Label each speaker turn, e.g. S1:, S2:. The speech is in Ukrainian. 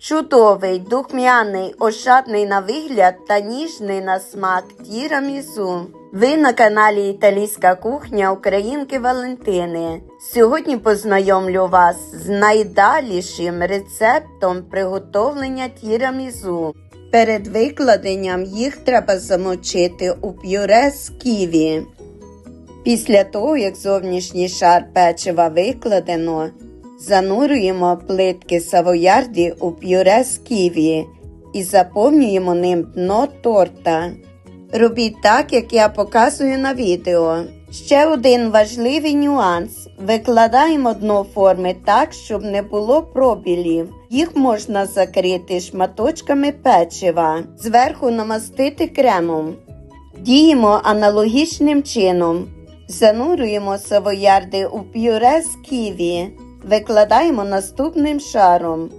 S1: Чудовий, духмяний, ошатний на вигляд та ніжний на смак тірамісу. Ви на каналі Італійська кухня Українки Валентини. Сьогодні познайомлю вас з найдалішим рецептом приготовлення тірамісу. Перед викладенням їх треба замочити у пюре з ківі. Після того, як зовнішній шар печива викладено, занурюємо плитки савоярді у пюре з ківі і заповнюємо ним дно торта. Робіть так, як я показую на відео. Ще один важливий нюанс. Викладаємо дно форми так, щоб не було пробілів. Їх можна закрити шматочками печива, зверху намастити кремом. Діємо аналогічним чином. Занурюємо савоярди у пюре з ківі, викладаємо наступним шаром.